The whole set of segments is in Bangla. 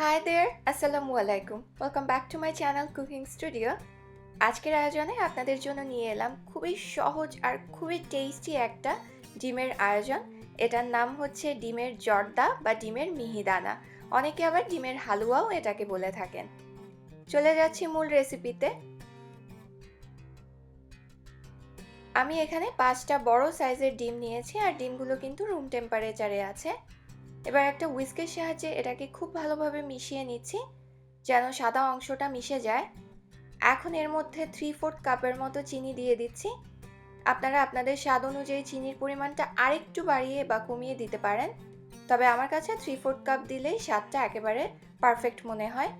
হাই দেয়ার আসসালামু আলাইকুম welcome back to my channel cooking studio আজকের আয়োজনে আপনাদের জন্য নিয়ে এলাম খুবই সহজ আর খুবই টেস্টি একটা ডিমের আয়োজন। এটার নাম হচ্ছে ডিমের জর্দা বা ডিমের মিহিদানা। অনেকে আবার ডিমের হালুয়াও এটাকে বলে থাকেন। চলে যাচ্ছি মূল রেসিপিতে আমি এখানে পাঁচটা বড় সাইজের ডিম নিয়েছি আর ডিমগুলো কিন্তু রুম টেম্পারেচারে আছে। এবার একটা হুইস্কের সাহায্যে এটাকে খুব ভালোভাবে মিশিয়ে নিচ্ছি, যেন সাদা অংশটা মিশে যায়। এখন এর মধ্যে থ্রি ফোর্থ কাপের মতো চিনি দিয়ে দিচ্ছি। আপনারা আপনাদের স্বাদ অনুযায়ী চিনির পরিমাণটা আরেকটু বাড়িয়ে বা কমিয়ে দিতে পারেন। তবে আমার কাছে থ্রি ফোর্থ কাপ দিলেই স্বাদটা একেবারে পারফেক্ট মনে হয়।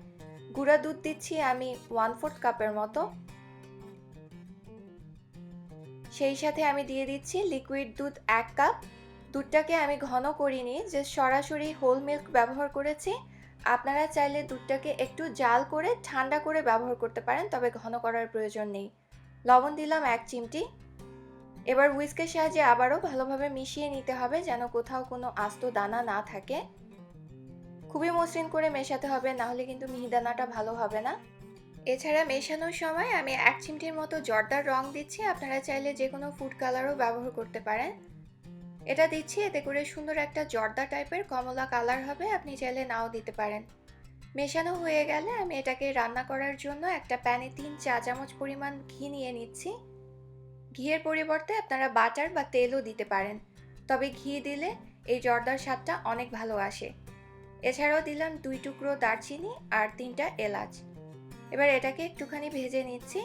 গুঁড়া দুধ দিচ্ছি আমি ওয়ান ফোর্থ কাপের মতো। সেই সাথে আমি দিয়ে দিচ্ছি লিকুইড দুধ এক কাপ দুধটাকে আমি ঘন করিনি, যে সরাসরি হোল মিল্ক ব্যবহার করেছি। আপনারা চাইলে দুধটাকে একটু জাল করে ঠান্ডা করে ব্যবহার করতে পারেন, তবে ঘন করার প্রয়োজন নেই। লবণ দিলাম এক চিমটি। এবার হুইস্কের সাহায্যে আবারও ভালোভাবে মিশিয়ে নিতে হবে, যেন কোথাও কোনো আস্ত দানা না থাকে। খুবই মসৃণ করে মেশাতে হবে, নাহলে কিন্তু মিহিদানাটা ভালো হবে না। এছাড়া মেশানোর সময় আমি এক চিমটির মতো জর্দার রং দিচ্ছি, আপনারা চাইলে যে কোনো ফুড কালারও ব্যবহার করতে পারেন। এটা দিচ্ছি, এতে করে সুন্দর একটা জর্দা টাইপের কমলা কালার হবে, আপনি চাইলে নাও দিতে পারেন। মেশানো হয়ে গেলে আমি এটাকে রান্না করার জন্য একটা প্যানে তিন চা চামচ পরিমাণ ঘি নিয়ে নিচ্ছি। ঘিয়ের পরিবর্তে আপনারা বাটার বা তেলও দিতে পারেন, তবে ঘি দিলে এই জর্দার স্বাদটা অনেক ভালো আসে। এছাড়াও দিলাম দুই টুকরো দারচিনি আর তিনটা এলাচ। এবার এটাকে একটুখানি ভেজে নিচ্ছি।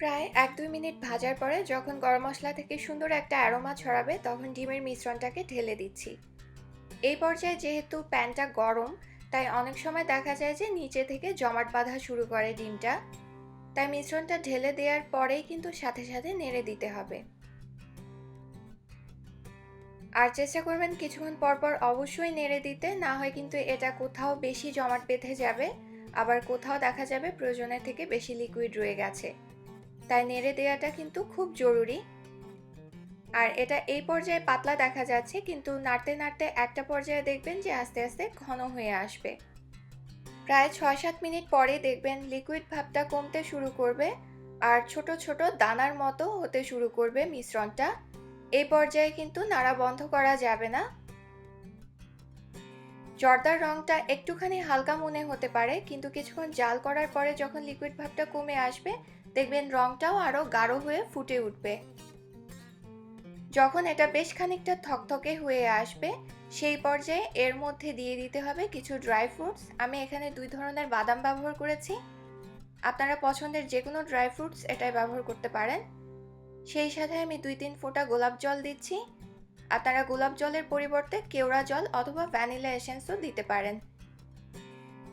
প্রায় এক দুই মিনিট ভাজার পরে যখন গরম মশলা থেকে সুন্দর একটা অ্যারোমা ছড়াবে, তখন ডিমের মিশ্রণটাকে ঢেলে দিচ্ছি। এই পর্যায়ে যেহেতু প্যানটা গরম, তাই অনেক সময় দেখা যায় যে নিচে থেকে জমাট বাঁধা শুরু করে ডিমটা। তাই মিশ্রণটা ঢেলে দেওয়ার পরেই কিন্তু সাথে সাথে নেড়ে দিতে হবে। আর চেষ্টা করবেন কিছুক্ষণ পরপর অবশ্যই নেড়ে দিতে, না হয় কিন্তু এটা কোথাও বেশি জমাট বেঁধে যাবে, আবার কোথাও দেখা যাবে প্রয়োজনের থেকে বেশি লিকুইড রয়ে গেছে। তাই নেড়ে দেওয়াটা কিন্তু খুব জরুরি। আর এটা এই পর্যায়ে পাতলা দেখা যাচ্ছে, কিন্তু নাড়তে নাড়তে একটা পর্যায়ে দেখবেন যে আস্তে আস্তে ঘন হয়ে আসবে। প্রায় ছয় সাত মিনিট পরে দেখবেন লিকুইড ভাবটা কমতে শুরু করবে আর ছোট ছোট দানার মতো হতে শুরু করবে মিশ্রণটা। এই পর্যায়ে কিন্তু নাড়া বন্ধ করা যাবে না। জর্দার রংটা একটুখানি হালকা মনে হতে পারে, কিন্তু কিছুক্ষণ জাল করার পরে যখন লিকুইড ভাবটা কমে আসবে দেখবেন রংটাও আরও গাঢ় হয়ে ফুটে উঠবে। যখন এটা বেশ খানিকটা থকথকে হয়ে আসবে, সেই পর্যায়ে এর মধ্যে দিয়ে দিতে হবে কিছু ড্রাই ফ্রুটস আমি এখানে দুই ধরনের বাদাম ব্যবহার করেছি। আপনারা পছন্দের যে কোনো ড্রাই ফ্রুটস এটাই ব্যবহার করতে পারেন। সেই সাথে আমি দুই তিন ফোঁটা গোলাপ জল দিচ্ছি। আপনারা গোলাপ জলের পরিবর্তে কেওড়া জল অথবা ভ্যানিলা এসেন্সও দিতে পারেন।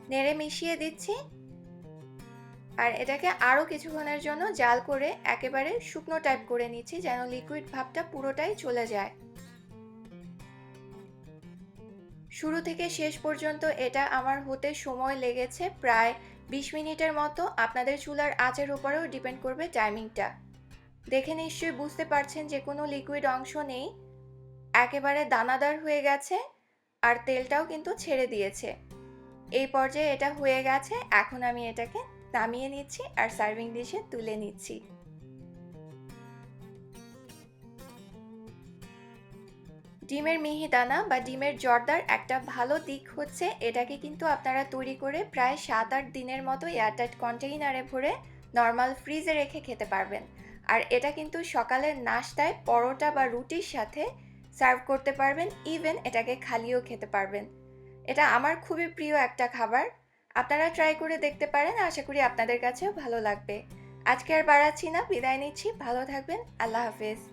নেড়ে মিশিয়ে দিচ্ছি। আর এটাকে আরও কিছুক্ষণের জন্য জাল করে একেবারে শুকনো টাইপ করে নিচ্ছি যেন লিকুইড ভাবটা পুরোটাই চলে যায়। শুরু থেকে শেষ পর্যন্ত এটা আমার হতে সময় লেগেছে প্রায় বিশ মিনিটের মতো। আপনাদের চুলার আঁচের উপরেও ডিপেন্ড করবে টাইমিংটা দেখে নিশ্চয়ই বুঝতে পারছেন যে কোনো লিকুইড অংশ নেই। একেবারে দানাদার হয়ে গেছে আর তেলটাও কিন্তু ছেড়ে দিয়েছে। এই পর্যায়ে এটা হয়ে গেছে। এখন আমি এটাকে নামিয়ে নিচ্ছি আর সার্ভিং ডিশে তুলে নিচ্ছি। ডিমের মিহিদানা বা ডিমের জর্দার একটা ভালো দিক হচ্ছে এটাকে কিন্তু আপনারা তৈরি করে প্রায় সাত আট দিনের মতো এয়ারটাইট কন্টেইনারে ভরে নর্মাল ফ্রিজে রেখে খেতে পারবেন। আর এটা কিন্তু সকালের নাস্তায় পরোটা বা রুটির সাথে সার্ভ করতে পারবেন, ইভেন এটাকে খালিও খেতে পারবেন। এটা আমার খুবই প্রিয় একটা খাবার। আপনারা ট্রাই করে দেখতে পারেন, আশা করি আপনাদের কাছেও ভালো লাগবে। আজকে আর বাড়াচ্ছি না, বিদায় নিচ্ছি, ভালো থাকবেন, আল্লাহ হাফেজ।